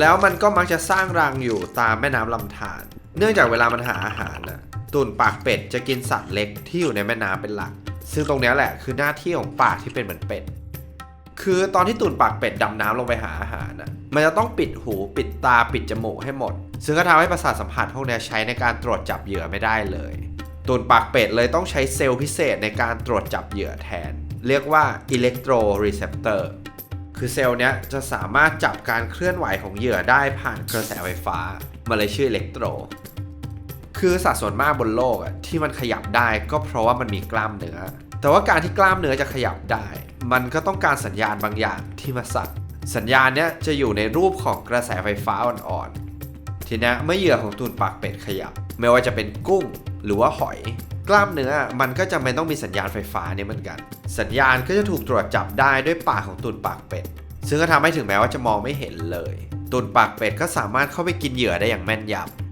แล้วมันก็มักจะสร้างรังอยู่ตามแม่น้ำลำธาร เนื่องจากเวลามันหาอาหารน่ะตุ่นปากเป็ดจะกินสัตว์เล็กที่อยู่ในแม่น้ำเป็นหลัก ซึ่งตรงเนี้ยแหละคือหน้าที่ของปากที่เป็นเหมือนเป็ด คือตอนที่ตุ่นปากเป็ดดำน้ำลงไปหาอาหารน่ะ มันจะต้องปิดหูปิดตาปิดจมูกให้หมด ซึ่งก็ทำให้ประสาทสัมผัสพวกเนี้ยใช้ในการตรวจจับเหยื่อไม่ได้เลย ตุ่นปากเป็ดเลยต้องใช้เซลล์พิเศษในการตรวจจับเหยื่อแทน เรียกว่า electroreceptor คือเซลล์เนี้ยจะสามารถจับการเคลื่อนไหวของเหยื่อได้ผ่านกระแสไฟฟ้ามันเลยชื่ออิเล็กโทร คือสัดส่วนมากบนโลกอะที่มันขยับได้ก็เพราะว่ามันมีกล้ามเนื้อ แต่ว่าการที่กล้ามเนื้อจะขยับได้ มันก็ต้องการสัญญาณบางอย่างที่มาสั่งสัญญาณเนี้ยจะอยู่ในรูปของกระแสไฟฟ้าอ่อนๆ ทีนี้เมื่อเหยื่อของตูนปากเป็ดขยับ ไม่ว่าจะเป็นกุ้งหรือว่าหอย กล้ามเนื้อมันก็จะไม่ต้องมีสัญญาณไฟฟ้าเนี่ยเหมือนกัน สัญญาณก็จะถูกตรวจจับได้ด้วยปากของตูนปากเป็ด ซึ่งก็ทำให้ถึงแม้ว่าจะมองไม่เห็นเลย ตุนปากเป็ดก็สามารถเข้าไปกินเหยื่อได้อย่างแม่นยำ